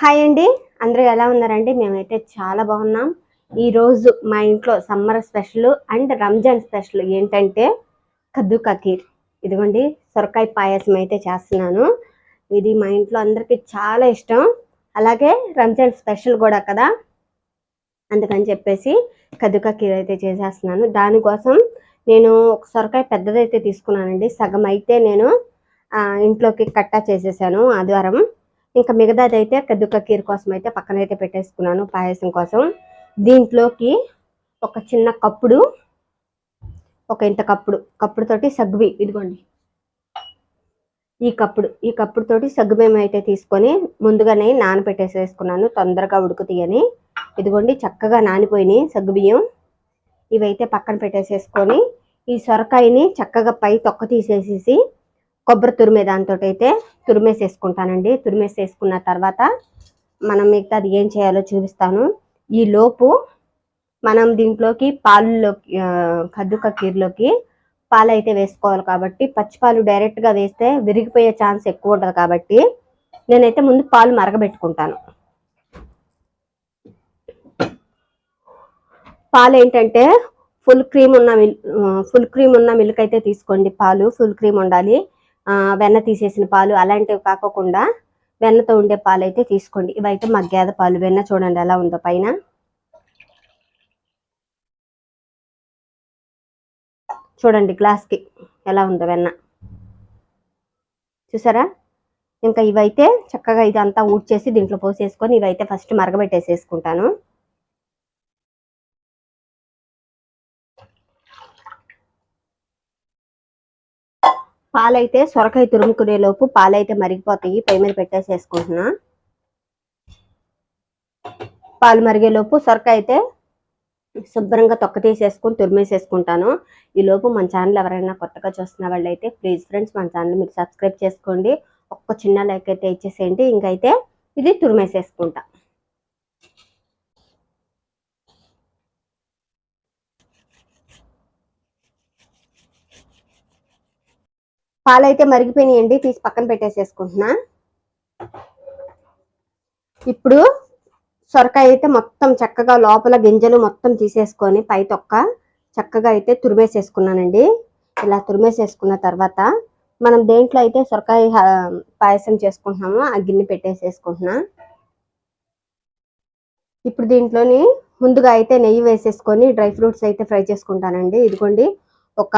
Hi అండి. అందరూ ఎలా ఉన్నారండి? మేమైతే చాలా బాగున్నాం. ఈరోజు మా ఇంట్లో summer special and Ramzan special ఏంటంటే కద్దు కకీర్. ఇదిగోండి సొరకాయ పాయసం అయితే చేస్తున్నాను. ఇది మా ఇంట్లో అందరికీ చాలా ఇష్టం. అలాగే రంజాన్ స్పెషల్ కూడా కదా? అందుకని చెప్పేసి కద్దు కకీర్ అయితే చేసేస్తున్నాను. దానికోసం నేను ఒక సొరకాయ పెద్దదైతే తీసుకున్నానండి. సగం అయితే నేను ఇంట్లోకి కట్టా చేసేసాను ఆదివారం. ఇంకా మిగతాది అయితే కద్దుక కీర్ కోసం అయితే పక్కన అయితే పెట్టేసుకున్నాను పాయసం కోసం. దీంట్లోకి ఒక చిన్న కప్పుడు ఒక ఇంత కప్పుడు కప్పుడు తోటి సగ్గుబి ఇదిగోండి. ఈ కప్పుడు ఈ కప్పుడుతోటి సగ్గుబియ్యం అయితే తీసుకొని ముందుగానే నానబెట్టేసేసుకున్నాను తొందరగా ఉడుకుతాయని ఇదిగోండి చక్కగా నానిపోయినాయి సగ్గుబియ్యం. ఇవైతే పక్కన పెట్టేసేసుకొని ఈ సొరకాయని చక్కగా పై తొక్క తీసేసేసి కొబ్బరి తురిమే దాంతో అయితే తురిమేసేసుకుంటానండి. తురిమేసేసుకున్న తర్వాత మనం మిగతా అది ఏం చేయాలో చూపిస్తాను. ఈ లోపు మనం దీంట్లోకి పాలులోకి కద్దుక కీర్లోకి పాలు అయితే వేసుకోవాలి కాబట్టి పచ్చిపాలు డైరెక్ట్గా వేస్తే విరిగిపోయే ఛాన్స్ ఎక్కువ ఉంటుంది కాబట్టి నేనైతే ముందు పాలు మరగబెట్టుకుంటాను. పాలు ఏంటంటే ఫుల్ క్రీమ్ ఉన్న మిల్ ఫుల్ క్రీమ్ ఉన్న మిల్క్ అయితే తీసుకోండి పాలు ఫుల్ క్రీమ్ ఉండాలి. వెన్న తీసేసిన పాలు అలాంటివి కాకుండా వెన్నతో ఉండే పాలు అయితే తీసుకోండి. ఇవైతే మా గేదె పాలు. వెన్న చూడండి ఎలా ఉందో పైన. చూడండి గ్లాస్కి ఎలా ఉందో వెన్న. చూసారా? ఇంకా ఇవైతే చక్కగా ఇదంతా ఊడ్చేసి దీంట్లో పోసేసుకొని ఇవైతే ఫస్ట్ మరగబెట్టేసేసుకుంటాను. పాలైతే సొరకాయ తురుముకునే లోపు పాలైతే మరిగిపోతాయి. పై మీద పెట్టేసేసుకుంటున్నా. పాలు మరిగే లోపు సొరకాయ అయితే శుభ్రంగా తొక్క తీసేసుకొని తురిమేసేసుకుంటాను. ఈ లోపు మన ఛానల్ ఎవరైనా కొత్తగా చూస్తున్న వాళ్ళు అయితే ప్లీజ్ ఫ్రెండ్స్ మన ఛానల్ మీరు సబ్స్క్రైబ్ చేసుకోండి. ఒక్క చిన్న లైక్ అయితే ఇచ్చేసేయండి. ఇంకైతే ఇది తురిమేసేసుకుంటా. పాలైతే మరిగిపోయినాయండి తీసి పక్కన పెట్టేసేసుకుంటున్నా. ఇప్పుడు సొరకాయ అయితే మొత్తం చక్కగా లోపల గింజలు మొత్తం తీసేసుకొని పై తొక్క చక్కగా అయితే తురిమేసేసుకున్నానండి. ఇలా తురిమేసేసుకున్న తర్వాత మనం దేంట్లో అయితే సొరకాయ పాయసం చేసుకుంటున్నామో ఆ గిన్నె పెట్టేసేసుకుంటున్నా. ఇప్పుడు దీంట్లోని ముందుగా అయితే నెయ్యి వేసేసుకొని డ్రై ఫ్రూట్స్ అయితే ఫ్రై చేసుకుంటానండి. ఇదిగోండి ఒక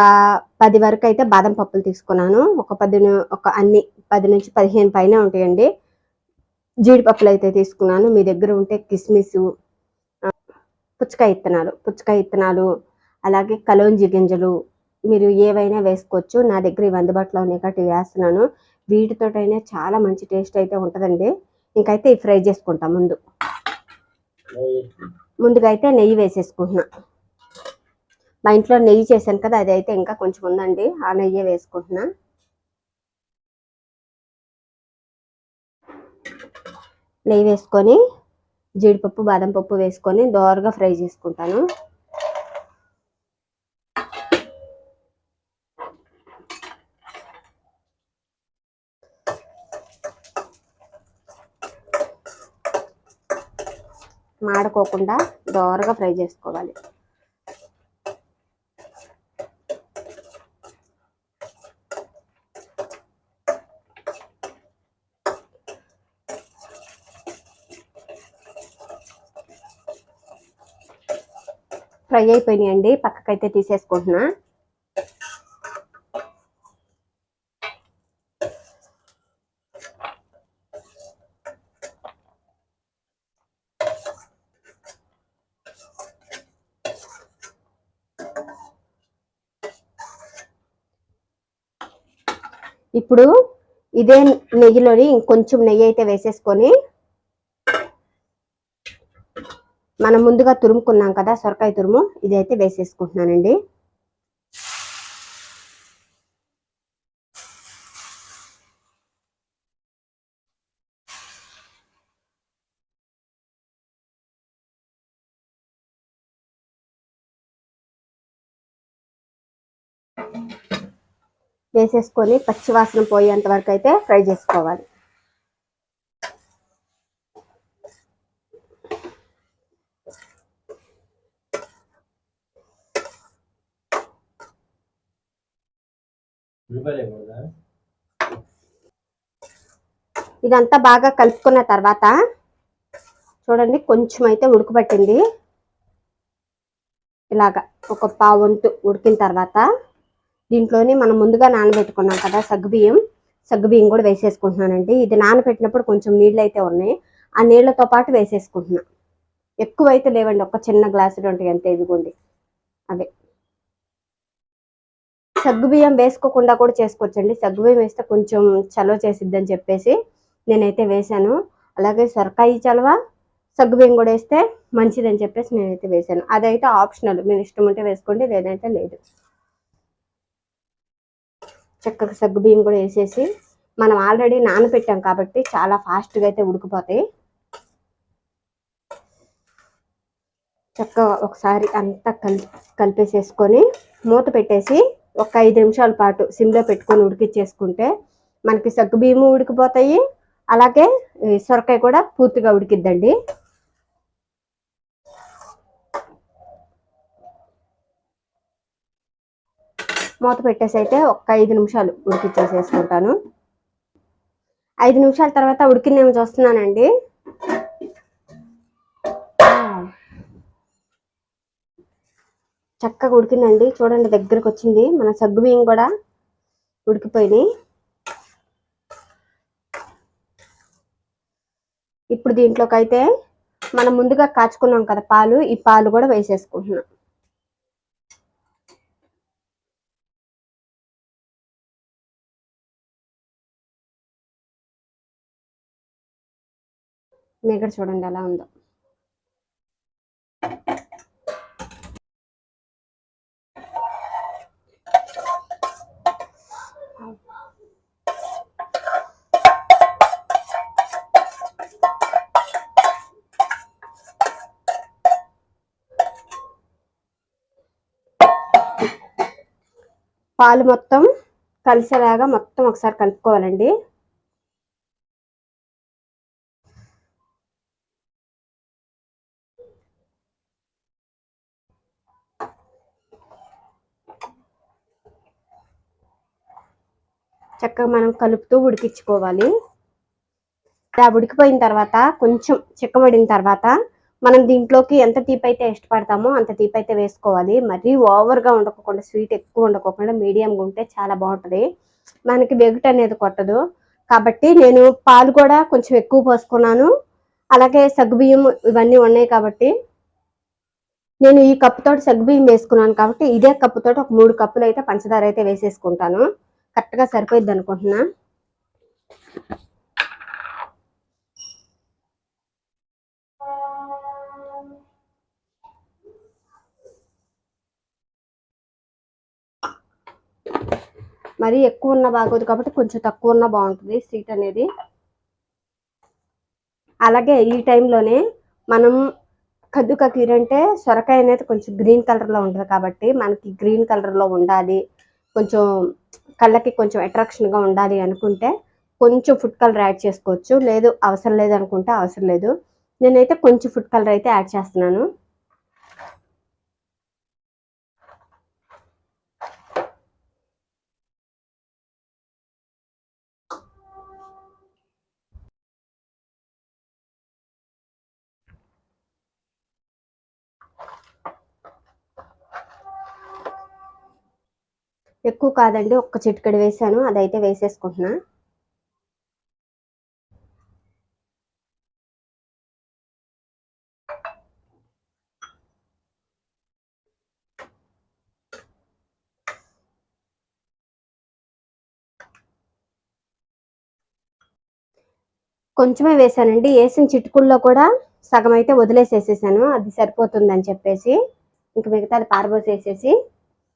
పది వరకు అయితే బాదం పప్పులు తీసుకున్నాను. ఒక పది ఒక అన్ని పది నుంచి పదిహేను పైన ఉంటాయండి. జీడిపప్పులు అయితే తీసుకున్నాను. మీ దగ్గర ఉంటే కిస్మిస్ పుచ్చకాయ ఇత్తనాలు పుచ్చకాయ ఇత్తనాలు అలాగే కలోంజి గింజలు మీరు ఏవైనా వేసుకోవచ్చు. నా దగ్గర ఇవి అందుబాటులో ఉన్నాయి కాబట్టి వేస్తున్నాను. వీటితోటైనా చాలా మంచి టేస్ట్ అయితే ఉంటుందండి. ఇంకైతే ఇవి ఫ్రై చేసుకుంటా ముందు. ముందుగా అయితే నెయ్యి వేసేసుకుంటున్నా. మా ఇంట్లో నెయ్యి చేశాను కదా అది అయితే ఇంకా కొంచెం ఉందండి. ఆ నెయ్యి వేసుకుంటున్నా. నెయ్యి వేసుకొని జీడిపప్పు బాదం పప్పు వేసుకొని దోరగా ఫ్రై చేసుకుంటాను. మాడుకోకుండా దోరగా ఫ్రై చేసుకోవాలి. ఫ్రై అయిపోయినాయండి పక్కకైతే తీసేసుకుంటున్నా. ఇప్పుడు ఇదే నెయ్యిలోని ఇంకొంచెం నెయ్యి అయితే వేసేసుకొని మనం ముందుగా తురుముకున్నాం కదా సొరకాయ తురుము. ఇదైతే వేసేసుకుంటున్నానండి. వేసేసుకొని పచ్చివాసన పోయేంత వరకు అయితే ఫ్రై చేసుకోవాలి. ఇదంతా బాగా కలుపుకున్న తర్వాత చూడండి కొంచెం అయితే ఉడకబట్టింది. ఇలాగా ఒక పావంతు ఉడికిన తర్వాత దీంట్లోని మనం ముందుగా నానబెట్టుకున్నాం కదా సగ్గుబియ్యం. సగ్గుబియ్యం కూడా వేసేసుకుంటున్నానండి. ఇది నానబెట్టినప్పుడు కొంచెం నీళ్ళు అయితే ఉన్నాయి. ఆ నీళ్ళతో పాటు వేసేసుకుంటున్నాను ఎక్కువ అయితే లేవండి ఒక చిన్న గ్లాసులు ఉంటాయి అంతే ఇదిగోండి. అవే. సగ్గుబియ్యం వేసుకోకుండా కూడా చేసుకోవచ్చండి. సగ్గుబియ్యం వేస్తే కొంచెం చలవ చేసిద్దని చెప్పేసి నేనైతే వేశాను. అలాగే సొరకాయ చలవ సగ్గుబియ్యం కూడా వేస్తే మంచిదని చెప్పేసి నేనైతే వేశాను. అదైతే ఆప్షనల్. మీరు ఇష్టం ఉంటే వేసుకోండి లేదంటే లేదు. చక్కగా సగ్గుబియ్యం కూడా వేసేసి మనం ఆల్రెడీ నానబెట్టాం కాబట్టి చాలా ఫాస్ట్గా అయితే ఉడికిపోతాయి. చక్కగా ఒకసారి అంతా కలి కలిపేసేసుకొని మూత పెట్టేసి ఒక ఐదు నిమిషాల పాటు సిమ్లో పెట్టుకొని ఉడికిచ్చేసుకుంటే మనకి సగ్గుబియ్యము ఉడికిపోతాయి. అలాగే సొరకాయ కూడా పూర్తిగా ఉడికిద్దండి. మూత పెట్టేసి అయితే ఒక ఐదు నిమిషాలు ఉడికిచ్చేసేసుకుంటాను. ఐదు నిమిషాల తర్వాత ఉడికిందేమో చూస్తున్నానండి. చక్కగా ఉడికిందండి. చూడండి దగ్గరకు వచ్చింది మన సగ్గు బియ్యం కూడా ఉడికిపోయినాయి. ఇప్పుడు దీంట్లోకి అయితే మనం ముందుగా కాచుకున్నాం కదా పాలు. ఈ పాలు కూడా వేసేసుకుంటున్నాం. మీగడ చూడండి ఎలా ఉందో. పాలు మొత్తం కలిసేలాగా మొత్తం ఒకసారి కలుపుకోవాలండి. చక్కగా మనం కలుపుతూ ఉడికించుకోవాలి. ఇలా ఉడికిపోయిన తర్వాత కొంచెం చిక్కబడిన తర్వాత మనం దీంట్లోకి ఎంత తీపి అయితే ఇష్టపడతామో అంత తీపి అయితే వేసుకోవాలి. మరీ ఓవర్గా ఉండకోకుండా స్వీట్ ఎక్కువ ఉండకోకుండా మీడియంగా ఉంటే చాలా బాగుంటుంది. మనకి వెగుట అనేది కొట్టదు. కాబట్టి నేను పాలు కూడా కొంచెం ఎక్కువ పోసుకున్నాను. అలాగే సగ్గుబియ్యం ఇవన్నీ ఉన్నాయి కాబట్టి నేను ఈ కప్పుతో సగ్గుబియ్యం వేసుకున్నాను కాబట్టి ఇదే కప్పుతో ఒక మూడు కప్పులు అయితే పంచదార అయితే వేసేసుకుంటాను. కరెక్ట్గా సరిపోయిద్ది అనుకుంటున్నా. మరీ ఎక్కువ ఉన్న బాగోదు కాబట్టి కొంచెం తక్కువ ఉన్న బాగుంటుంది స్వీట్ అనేది. అలాగే ఈ టైంలోనే మనం కద్దుక కీర అంటే సొరకాయ అనేది కొంచెం గ్రీన్ కలర్లో ఉంటుంది కాబట్టి మనకి గ్రీన్ కలర్లో ఉండాలి. కొంచెం కళ్ళకి కొంచెం అట్రాక్షన్గా ఉండాలి అనుకుంటే కొంచెం ఫుడ్ కలర్ యాడ్ చేసుకోవచ్చు. లేదు అవసరం లేదు అనుకుంటే అవసరం లేదు. నేనైతే కొంచెం ఫుడ్ కలర్ అయితే యాడ్ చేస్తున్నాను. ఎక్కువ కాదండి ఒక్క చిటికెడు వేసాను అదైతే వేసేసుకుంటున్నా. కొంచెమే వేసానండి వేసిన చిటుకుల్లో కూడా సగం అయితే వదిలేసేసేసాను అది సరిపోతుందని చెప్పేసి ఇంక మిగతాది పారబోసేసేసి.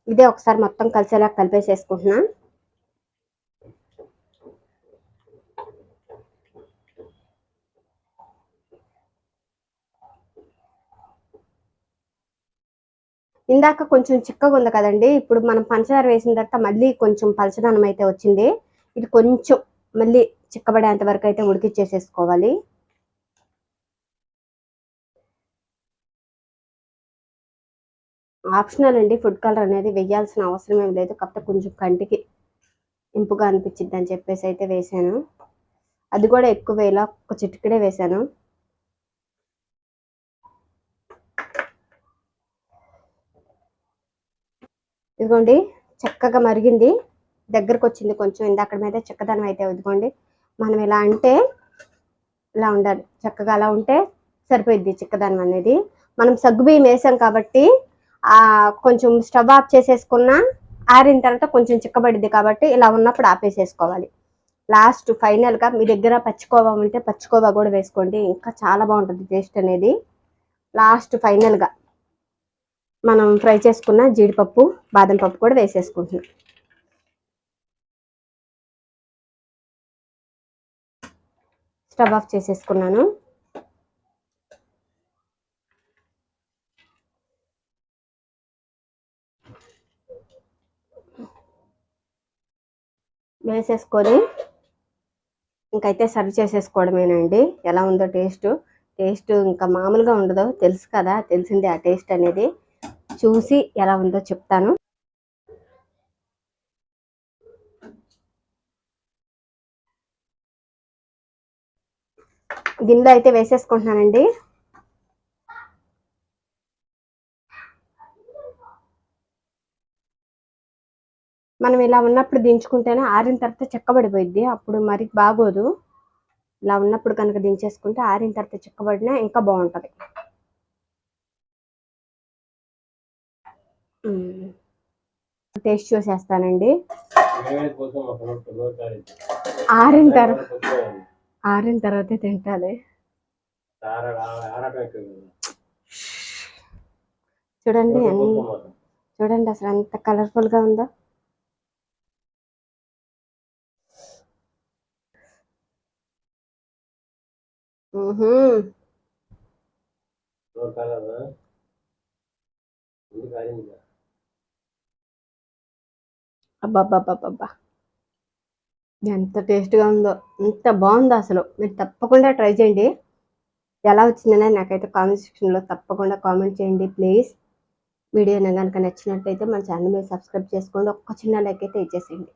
ఇదే ఒకసారి మొత్తం కలిసేలా కలిపేసేసుకుంటున్నా. ఇందాక కొంచెం చిక్కగా ఉంది కదండి ఇప్పుడు మనం పంచదార వేసిన తర్వాత మళ్ళీ కొంచెం పలచదనం అయితే వచ్చింది. ఇది కొంచెం మళ్ళీ చిక్కబడేంత వరకు అయితే ఉడికిచ్చేసేసుకోవాలి. ఆప్షనల్ అండి. ఫుడ్ కలర్ అనేది వేయాల్సిన అవసరం ఏం లేదు. కాకపోతే కొంచెం కంటికి ఇంపుగా అనిపించింది అని చెప్పేసి అయితే వేసాను. అది కూడా ఎక్కువ వేలా ఒక చిటికడే వేసాను. ఇదిగోండి. చక్కగా మరిగింది. దగ్గరకు వచ్చింది కొంచెం. ఇందాక మీద చక్కదనం అయితే ఇదిగోండి. మనం ఇలా అంటే ఇలా ఉండాలి. చక్కగా అలా ఉంటే సరిపోయిద్ది చిక్కదనం అనేది. మనం సగ్గుబియ్యం వేసాం కాబట్టి కొంచెం స్టవ్ ఆఫ్ చేసేసుకున్న ఆరిన తర్వాత కొంచెం చిక్కబడిద్ది కాబట్టి ఇలా ఉన్నప్పుడు ఆపేసేసుకోవాలి. లాస్ట్ ఫైనల్గా మీ దగ్గర పచ్చికోవా ఉంటే పచ్చికోవా కూడా వేసుకోండి. ఇంకా చాలా బాగుంటుంది టేస్ట్ అనేది. లాస్ట్ ఫైనల్గా మనం ఫ్రై చేసుకున్న జీడిపప్పు బాదం పప్పు కూడా వేసేసుకుంటున్నాం. స్టవ్ ఆఫ్ చేసేసుకున్నాను. వేసేసుకొని ఇంకైతే సర్వ్ చేసేసుకోవడమేనండి. ఎలా ఉందో టేస్ట్. టేస్ట్ ఇంకా మామూలుగా ఉండదు తెలుసు కదా తెలిసిందే ఆ టేస్ట్ అనేది. చూసి ఎలా ఉందో చెప్తాను. గిన్నెలో అయితే వేసేసుకుంటున్నానండి. మనం ఇలా ఉన్నప్పుడు దించుకుంటేనే ఆరిన తర్వాత చెక్కబడిపోయిద్ది. అప్పుడు మరి బాగోదు. ఇలా ఉన్నప్పుడు కనుక దించేసుకుంటే ఆరిన తర్వాత చెక్కబడినా ఇంకా బాగుంటుంది. టేస్ట్ చూసేస్తానండి. ఆరిన తర్వాత ఆరిన తర్వాత తింటాలి. చూడండి చూడండి అసలు ఎంత కలర్ఫుల్గా ఉందో. అబ్బాబ్బాబ్బా ఎంత టేస్ట్గా ఉందో ఎంత బాగుందో అసలు. మీరు తప్పకుండా ట్రై చేయండి. ఎలా వచ్చిందనే నాకైతే కామెంట్ సెక్షన్లో తప్పకుండా కామెంట్ చేయండి ప్లీజ్ వీడియో కనుక నచ్చినట్టయితే మన ఛానల్ మీద సబ్స్క్రైబ్ చేసుకోండి. ఒక్క చిన్న లైక్ అయితే ఇచ్చేసేయండి.